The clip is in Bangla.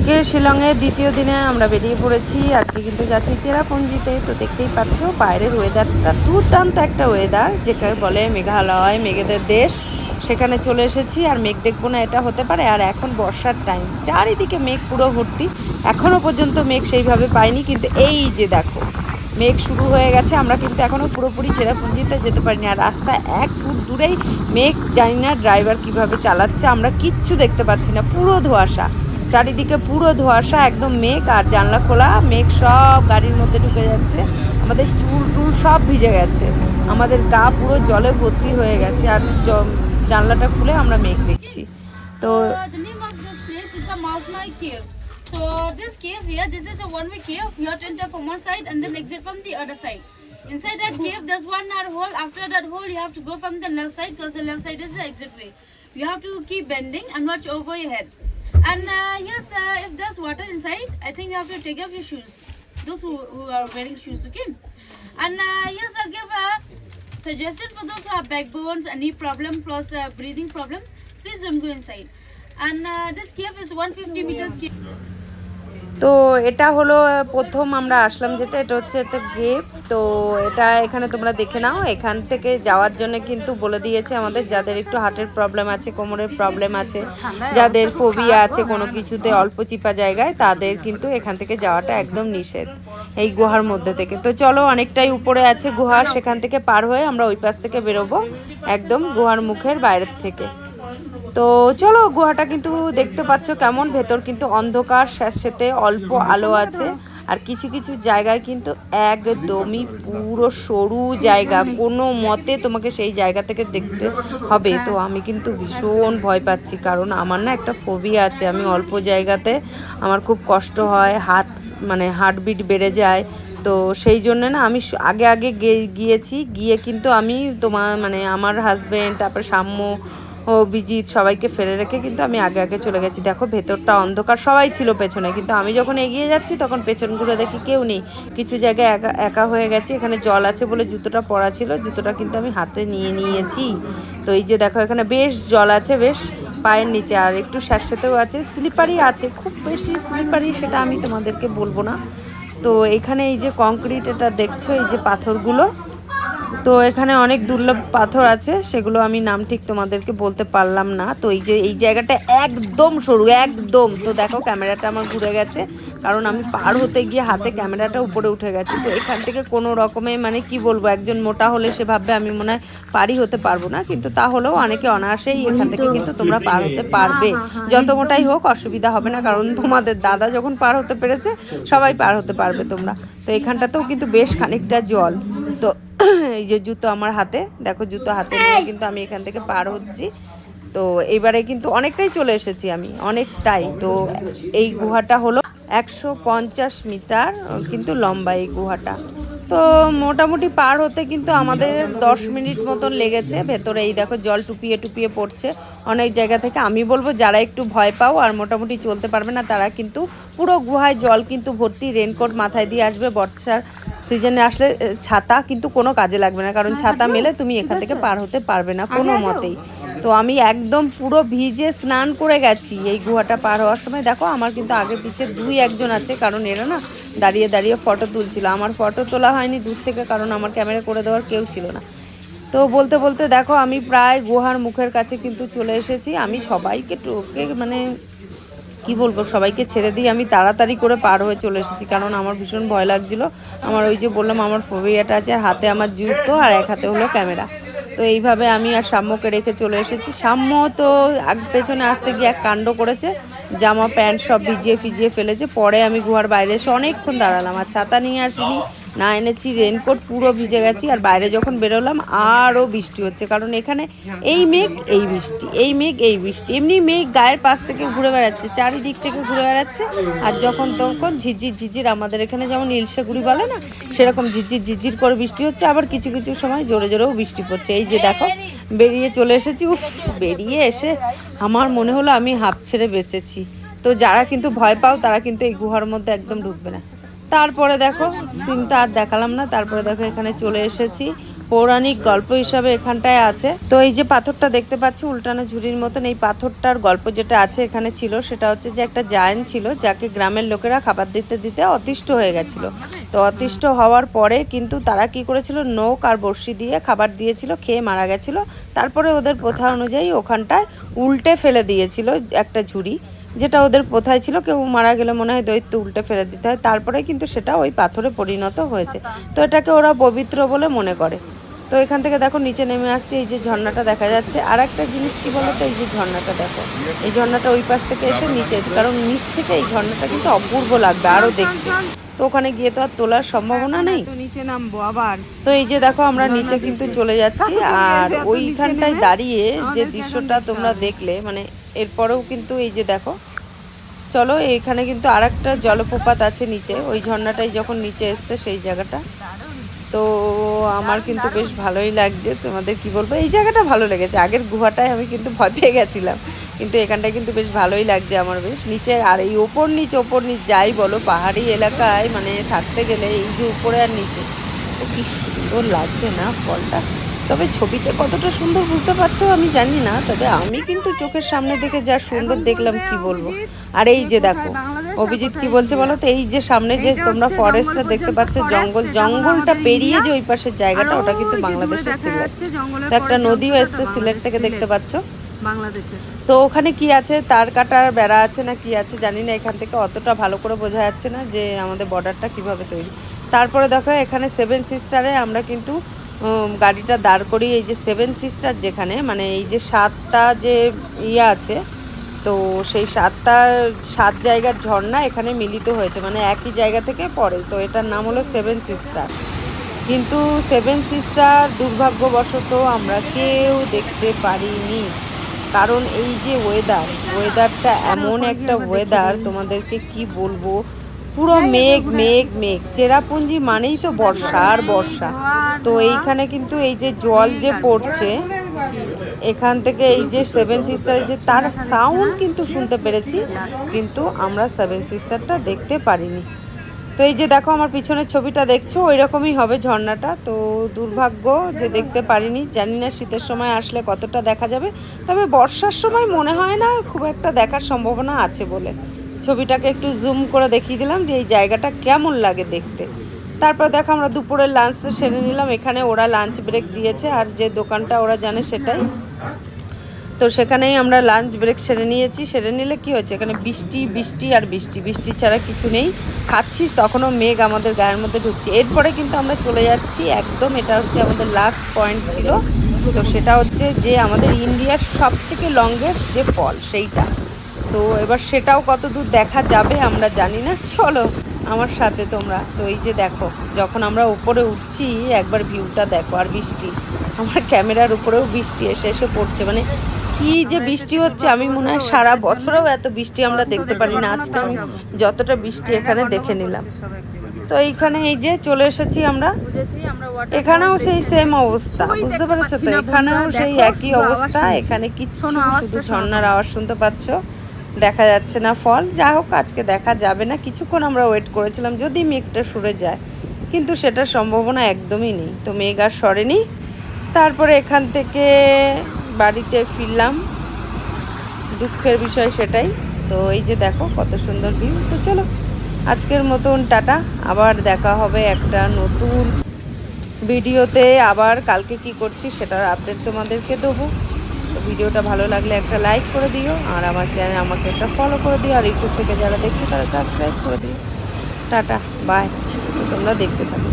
আজকে শিলংয়ের দ্বিতীয় দিনে আমরা বেরিয়ে পড়েছি। আজকে কিন্তু যাচ্ছি চেরাপুঞ্জিতে। তো দেখতেই পাচ্ছ, বাইরের ওয়েদারটা দুর্দান্ত একটা ওয়েদার যেটাকে বলে মেঘালয়, মেঘেদের দেশ। সেখানে চলে এসেছি, আর মেঘ দেখব না, এটা হতে পারে। আর এখন বর্ষার টাইম চারিদিকে মেঘ পুরো ভর্তি। এখনও পর্যন্ত মেঘ সেইভাবে পাইনি, কিন্তু এই যে দেখো, মেঘ শুরু হয়ে গেছে। আমরা কিন্তু এখনও পুরোপুরি চেরাপুঞ্জিতে যেতে পারিনি। আর রাস্তা এক ফুট দূরেই মেঘ জানি না ড্রাইভার কীভাবে চালাচ্ছে। আমরা কিচ্ছু দেখতে পাচ্ছি না, পুরো ধোঁয়াশা। চারিদিকে পুরো ধোঁয়াশা একদম মেঘ আর জানলা খোলা মেঘ সব গাড়ির মধ্যে ঢুকে যাচ্ছে আমাদের চুল টুল সব ভিজে গেছে আমাদের গা পুরো জলে ভর্তি হয়ে গেছে আর জানলাটা খুলে আমরা মেঘ দেখছি তো So this cave here, this is a one-way cave. You have to enter from one side and then exit from the other side. Inside that cave, there's one narrow hole. After that hole, you have to go from the left side because the left side is the exit way. You have to keep bending and watch over your head. And uh, yes, uh, if there's water inside, I think you have to take off your shoes. Those who, who are wearing shoes, okay? And uh, yes, I'll give a suggestion for those who have backbones, a knee problem plus a breathing problem. Please don't go inside. And uh, this cave is 150 meters cave. তো এটা হলো প্রথম আমরা আসলাম যেটা এটা হচ্ছে একটা গেপ তো এটা এখানে তোমরা দেখে নাও এখান থেকে যাওয়ার জন্য কিন্তু বলে দিয়েছে আমাদের যাদের একটু হার্টের প্রবলেম আছে কোমরের প্রবলেম আছে যাদের ফোবিয়া আছে কোনো কিছুতে অল্প চিপা জায়গায় তাদের কিন্তু এখান থেকে যাওয়াটা একদম নিষেধ এই গুহার মধ্যে থেকে। তো চলো অনেকটাই উপরে আছে গুহার সেখান থেকে পার হয়ে আমরা ওই পাশ থেকে বেরোবো একদম গুহার মুখের বাইরের থেকে। তো চলো গুহাটা কিন্তু দেখতে পাচ্ছ কেমন। ভেতর কিন্তু অন্ধকার সাথে অল্প আলো আছে। আর কিছু কিছু জায়গায় কিন্তু একদমই পুরো সরু জায়গা। কোনো মতে তোমাকে সেই জায়গা থেকে দেখতে হবে। তো আমি কিন্তু ভীষণ ভয় পাচ্ছি। কারণ আমার না একটা ফোবিয়া আছে। আমি অল্প জায়গাতে আমার খুব কষ্ট হয়। হার্ট মানে হার্টবিট বেড়ে যায়। তো সেই জন্য না আমি আগে আগে গিয়েছি। গিয়ে কিন্তু আমি তোমার মানে আমার হাজব্যান্ড তারপর সাম্য ও বিজিৎ সবাইকে ফেলে রেখে কিন্তু আমি আগে আগে চলে গেছি। দেখো, ভেতরটা অন্ধকার, সবাই ছিল পেছনে। কিন্তু আমি যখন এগিয়ে যাচ্ছি, তখন পেছন ঘুরে দেখি কেউ নেই। কিছু জায়গায় একা একা হয়ে গেছি। এখানে জল আছে বলে জুতোটা পরা ছিল। জুতোটা কিন্তু আমি হাতে নিয়ে নিয়েছি। তো এই যে দেখো, এখানে বেশ জল আছে, বেশ পায়ের নিচে। আর একটু স্যাঁতস্যাঁতেও আছে। স্লিপারি আছে, খুব বেশি স্লিপারি সেটা আমি তোমাদেরকে বলব না। তো এখানে এই যে কংক্রিট এটা দেখছ, এই যে পাথরগুলো। তো এখানে অনেক দুর্লভ পাথর আছে সেগুলো আমি নাম ঠিক তোমাদেরকে বলতে পারলাম না। তো এই যে এই জায়গাটা একদম সরু একদম। তো দেখো ক্যামেরাটা আমার ঘুরে গেছে কারণ আমি পার হতে গিয়ে হাতে ক্যামেরাটা উপরে উঠে গেছে। তো এখান থেকে কোনো রকমে মানে কি বলব একজন মোটা হলে সে ভাববে আমি মনে হয় পারি হতে পারব না কিন্তু তাহলেও অনেকে অনায়াসেই এখান থেকে কিন্তু তোমরা পার হতে পারবে। যত মোটাই হোক অসুবিধা হবে না কারণ তোমাদের দাদা যখন পার হতে পেরেছে সবাই পার হতে পারবে তোমরা। তো এখানটাতেও কিন্তু বেশ খানিকটা জল। তো এই যে জুতো আমার হাতে দেখো জুতো হাতে নিয়ে কিন্তু আমি এখান থেকে পার হচ্ছি। তো এবারে কিন্তু অনেকটাই চলে এসেছি আমি অনেকটাই। তো এই গুহাটা হলো একশো পঞ্চাশ মিটার কিন্তু লম্বা এই গুহাটা। তো মোটামুটি পার হতে কিন্তু আমাদের দশ মিনিট মতন লেগেছে। ভেতরে এই দেখো জল টুপিয়ে টুপিয়ে পড়ছে। অনেক জায়গা থেকে আমি বলব যারা একটু ভয় পাও আর মোটামুটি চলতে পারবে না তারা কিন্তু পুরো গুহায় জল কিন্তু ভর্তি রেনকোট মাথায় দিয়ে আসবে বর্ষার সিজনে আসলে ছাতা কিন্তু কোনো কাজে লাগবে না কারণ ছাতা মেলে তুমি এখান থেকে পার হতে পারবে না কোনো মতেই। তো আমি একদম পুরো ভিজে স্নান করে গেছি এই গুহাটা পার হওয়ার সময়। দেখো আমার কিন্তু আগে পিছে দুই একজন আছে কারণ এরা না দাঁড়িয়ে দাঁড়িয়ে ফটো তুলছিল। আমার ফটো তোলা হয়নি দূর থেকে কারণ আমার ক্যামেরা করে দেওয়ার কেউ ছিল না। তো বলতে বলতে দেখো আমি প্রায় গুহার মুখের কাছে কিন্তু চলে এসেছি। আমি সবাইকে টোকে মানে কি বলব, সবাইকে ছেড়ে দিয়ে আমি তাড়াতাড়ি করে পার হয়ে চলে এসেছি। কারণ আমার ভীষণ ভয় লাগছিল। আমার ওই যে বললাম, আমার ফোবিয়াটা আছে আর হাতে আমার জুতো আর এক হাতে হলো ক্যামেরা। তো এইভাবে আমি আর সাম্যকে রেখে চলে এসেছি। সাম্য তো আগ পেছনে আসতে গিয়ে এক কাণ্ড করেছে। জামা, প্যান্ট সব ভিজিয়ে ফিজিয়ে ফেলেছে। পরে আমি গুহার বাইরে এসে অনেকক্ষণ দাঁড়ালাম। আর ছাতা নিয়ে আসিনি। না এনেছি রেনকোট পুরো ভিজে গেছি আর বাইরে যখন বেরোলাম আরও বৃষ্টি হচ্ছে। কারণ এখানে এই মেঘ, এই বৃষ্টি, এই মেঘ, এই বৃষ্টি। এমনি মেঘ গায়ের পাশ থেকে ঘুরে বেড়াচ্ছে, চারিদিক থেকে ঘুরে বেড়াচ্ছে। আর যখন তখন ঝিঝির ঝিঝির আমাদের এখানে যেমন নীলশেগুড়ি বলে না, সেরকম ঝিঝির ঝিঝির করে বৃষ্টি হচ্ছে। আবার কিছু কিছু সময় জোরে, জোরেও বৃষ্টি পড়ছে। এই যে দেখো, বেরিয়ে চলে এসেছি, উফ, বেরিয়ে এসে আমার মনে হলো আমি হাফ ছেড়ে বেঁচেছি। তো যারা কিন্তু ভয় পাও, তারা কিন্তু এই গুহার মধ্যে একদম ঢুকবে না। তারপরে দেখো, সিনটা আর দেখালাম না, তারপরে দেখো এখানে চলে এসেছি। পৌরাণিক গল্প হিসাবে এখানটায় আছে। তো এই যে পাথরটা দেখতে পাচ্ছি, উল্টানো ঝুড়ির মতন, এই পাথরটার গল্প যেটা আছে এখানে ছিল, সেটা হচ্ছে যে একটা জায়েন ছিল, যাকে গ্রামের লোকেরা খাবার দিতে দিতে অতিষ্ঠ হয়ে গেছিল। তো অতিষ্ঠ হওয়ার পরে কিন্তু তারা কি করেছিল, নৌক আর বড়শি দিয়ে খাবার দিয়েছিল, খেয়ে মারা গেছিল। তারপরে ওদের প্রথা অনুযায়ী ওখানটায় উল্টে ফেলে দিয়েছিল একটা ঝুড়ি। যেটা ওদের কোথায় ছিল কেউ মারা গেলে মনে হয় দৈত্য উল্টে ফেলে দিতে হয়। তারপরে কিন্তু সেটা ওই পাথরে পরিণত হয়েছে। তো এটাকে ওরা পবিত্র বলে মনে করে। তো এখান থেকে দেখো নিচে নেমে আসছে এই যে ঝর্ণাটা দেখা যাচ্ছে। আর একটা জিনিস কি বলতো এই যে ঝর্ণাটা দেখো। এই ঝর্ণাটা ওই পাশ থেকে এসে নিচে কারণ নিচ থেকে এই ঝর্ণাটা কিন্তু অপূর্ব লাগবে আরও দেখতে। তো ওখানে গিয়ে তো আর তোলার সম্ভাবনা নেই। নিচে নামবো আবার। তো এই যে দেখো আমরা নিচে কিন্তু চলে যাচ্ছি আর ওইখানটায় দাঁড়িয়ে যে দৃশ্যটা তোমরা দেখলে মানে এরপরেও কিন্তু এই যে দেখো চলো, এখানে কিন্তু আর একটা জলপ্রপাত আছে নিচে। ওই ঝর্ণাটাই যখন নিচে এসছে, সেই জায়গাটা। তো আমার কিন্তু বেশ ভালোই লাগছে। তোমাদের কি বলব? এই জায়গাটা ভালো লেগেছে। আগের গুহাটায় আমি কিন্তু ভয় পেয়ে গেছিলাম। কিন্তু এখানটায় কিন্তু বেশ ভালোই লাগছে আমার বেশ। নিচে আর এই ওপর নিচ ওপর নিচ, যাই বলো, পাহাড়ি এলাকায় মানে থাকতে গেলে এই যে উপরে আর নিচে কি সুন্দর লাগছে না ফলটা। তবে ছবিতে কতটা সুন্দর বুঝতে পারছ আমি জানি না তবে আমি কিন্তু চোখের সামনে দেখে যা সুন্দর দেখলাম কি বলব? আর এই যে দেখো অভিজিৎ কি বলছে বলো তো? এই যে সামনে যে তোমরা ফরেস্টটা দেখতে পাচ্ছ জঙ্গল জঙ্গলটা পেরিয়ে যে ওই পাশের জায়গাটা ওটা কিন্তু বাংলাদেশের সিলেট তো একটা নদীও এসছে সিলেট থেকে দেখতে পাচ্ছ? বাংলাদেশের। তো ওখানে কি আছে? তার কাটার বেড়া আছে না কি আছে জানি না এখান থেকে অতটা ভালো করে বোঝা যাচ্ছে না যে আমাদের বর্ডারটা কীভাবে তৈরি। তারপরে দেখো এখানে সেভেন সিস্টারে আমরা কিন্তু গাড়িটা দাঁড় করি এই যে সেভেন সিস্টার যেখানে মানে এই যে সাতটা যে ইয়ে আছে তো সেই সাতটার সাত জায়গার ঝর্ণা এখানে মিলিত হয়েছে মানে একই জায়গা থেকে পড়ে। তো এটার নাম হলো সেভেন সিস্টার কিন্তু সেভেন সিস্টার দুর্ভাগ্যবশত আমরা কেউ দেখতে পারিনি। কারণ এই যে ওয়েদার ওয়েদারটা এমন একটা ওয়েদার তোমাদেরকে কি বলব? পুরো মেঘ মেঘ মেঘ। চেরাপুঞ্জি মানেই তো বর্ষা আর বর্ষা। তো এইখানে কিন্তু এই যে জল যে পড়ছে এখান থেকে এই যে সেভেন সিস্টারের যে তার সাউন্ড কিন্তু শুনতে পেরেছি কিন্তু আমরা সেভেন সিস্টারটা দেখতে পারিনি। তো এই যে দেখো আমার পিছনের ছবিটা দেখছ ওই রকমই হবে ঝর্ণাটা। তো দুর্ভাগ্য যে দেখতে পারিনি। জানি না শীতের সময় আসলে কতটা দেখা যাবে। তবে বর্ষার সময় মনে হয় না খুব একটা দেখার সম্ভাবনা আছে বলে। ছবিটাকে একটু জুম করে দেখিয়ে দিলাম যে এই জায়গাটা কেমন লাগে দেখতে। তারপর দেখো আমরা দুপুরের লাঞ্চটা সেরে নিলাম। এখানে ওরা লাঞ্চ ব্রেক দিয়েছে আর যে দোকানটা ওরা জানে সেটাই। তো সেখানেই আমরা লাঞ্চ ব্রেক সেরে নিয়েছি। সেরে নিলে কি হচ্ছে এখানে বৃষ্টি বৃষ্টি আর বৃষ্টি। বৃষ্টি ছাড়া কিছু নেই। খাচ্ছিস, তখনও মেঘ আমাদের গায়ের মধ্যে ঢুকছে। এরপরে কিন্তু আমরা চলে যাচ্ছি। একদম এটা হচ্ছে আমাদের লাস্ট পয়েন্ট ছিল। তো সেটা হচ্ছে যে আমাদের ইন্ডিয়ার সব থেকে লংগেস্ট যে ফল, সেইটা। তো এবার সেটাও কত দূর দেখা যাবে আমরা জানি না। চলো আমার সাথে তোমরা। তো এই যে দেখো যখন আমরা উপরে উঠছি একবার ভিউটা দেখো আর বৃষ্টি। আমার ক্যামেরার উপরেও বৃষ্টি এসে এসে পড়ছে। মানে কি যে বৃষ্টি হচ্ছে আমি মনে হয় সারা বছরেও এত বৃষ্টি আমরা দেখতে পারি না। আজকে আমি যতটা বৃষ্টি এখানে দেখে নিলাম। তো এইখানে এই যে চলে এসেছি আমরা। এখানেও সেই সেম অবস্থা বুঝতে পেরেছ তো? এখানেও সেই একই অবস্থা। এখানে কিচ্ছু শুধু। ঝর্ণার আওয়াজ শুনতে পাচ্ছ। দেখা যাচ্ছে না ফল। যা হোক, আজকে দেখা যাবে না। কিছুক্ষণ আমরা ওয়েট করেছিলাম, যদি মেঘটা সরে যায়। কিন্তু সেটার সম্ভাবনা একদমই নেই। তো মেঘ আর সরেনি। তারপরে এখান থেকে বাড়িতে ফিরলাম। দুঃখের বিষয় সেটাই। তো এই যে দেখো, কত সুন্দর ভিউ তো চলো, আজকের মতন টাটা। আবার দেখা হবে একটা নতুন ভিডিওতে। আবার কালকে কি করছি সেটার আপডেট তোমাদেরকে দেবো। ভিডিওটা ভালো লাগলে একটা লাইক করে দিও, আর আমার চ্যানেল আমাকে একটা ফলো করে দিও, আর ইউটিউব থেকে যারা দেখছ তারা সাবস্ক্রাইব করে দিও। টাটা বাই তোমরা দেখতে থাকো।